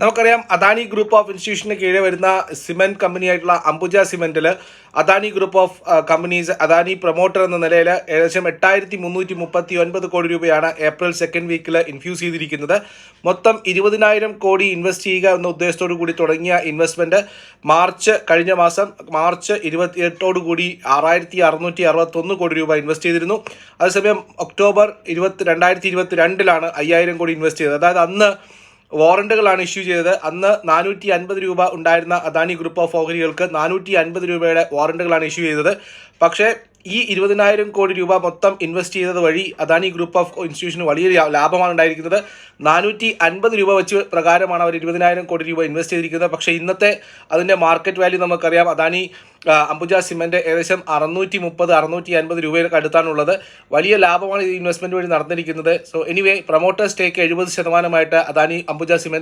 നമുക്കറിയാം Adani group of ഇൻസ്റ്റിറ്റ്യൂഷന് കീഴെ വരുന്ന സിമെന്റ് കമ്പനിയായിട്ടുള്ള Ambuja സിമെന്റിൽ Adani group of companies Adani promoter എന്ന നിലയിൽ ഏകദേശം എട്ടായിരത്തി മുന്നൂറ്റി മുപ്പത്തി ഒൻപത് കോടി രൂപയാണ് ഏപ്രിൽ സെക്കൻഡ് വീക്കിൽ ഇൻഫ്യൂസ് ചെയ്തിരിക്കുന്നത്. മൊത്തം ഇരുപതിനായിരം കോടി ഇൻവെസ്റ്റ് ചെയ്യുക എന്ന ഉദ്ദേശത്തോടു കൂടി തുടങ്ങിയ ഇൻവെസ്റ്റ്മെന്റ് മാർച്ച് കഴിഞ്ഞ മാസം മാർച്ച് ഇരുപത്തിയെട്ടോടു കൂടി ആറായിരത്തി അറുന്നൂറ്റി അറുപത്തൊന്ന് കോടി രൂപ ഇൻവെസ്റ്റ് ചെയ്തിരുന്നു. അതേസമയം ഒക്ടോബർ ഇരുപത്തി രണ്ടായിരത്തി ഇരുപത്തി രണ്ടിലാണ് അയ്യായിരം കോടി ഇൻവെസ്റ്റ് ചെയ്തത്. അതായത് അന്ന് വാറണ്ടുകളാണ് ഇഷ്യൂ ചെയ്തത്. അന്ന് നാനൂറ്റി അൻപത് രൂപ ഉണ്ടായിരുന്ന അദാനി ഗ്രൂപ്പ് ഓഫ് ഓഹരികൾക്ക് നാനൂറ്റി അൻപത് രൂപയുടെ വാറണ്ടുകളാണ് ഇഷ്യൂ ചെയ്തത്. പക്ഷേ ഈ ഇരുപതിനായിരം കോടി രൂപ മൊത്തം ഇൻവെസ്റ്റ് ചെയ്തത് വഴി അദാനി ഗ്രൂപ്പ് ഓഫ് ഇൻസ്റ്റിറ്റ്യൂഷന് വലിയ ലാഭമാണ് ഉണ്ടായിരിക്കുന്നത് നാനൂറ്റി അൻപത് രൂപ വെച്ച് പ്രകാരമാണ് അവർ ഇരുപതിനായിരം കോടി രൂപ ഇൻവെസ്റ്റ് ചെയ്തിരിക്കുന്നത്. പക്ഷേ ഇന്നത്തെ അതിന്റെ മാർക്കറ്റ് വാല്യൂ നമുക്കറിയാം. അദാനി അംബുജ സിമെന്റ് ഏകദേശം അറുന്നൂറ്റി മുപ്പത് അറുന്നൂറ്റി അൻപത് രൂപയുടെ അടുത്താണുള്ളത്. വലിയ ലാഭമാണ് ഈ ഇൻവെസ്റ്റ്മെന്റ് വഴി നടന്നിരിക്കുന്നത്. സോ എനിവേ പ്രൊമോട്ടേഴ്സ് ടേക്ക് എഴുപത് ശതമാനമായിട്ട് അദാനി അംബുജ സിമെന്റ്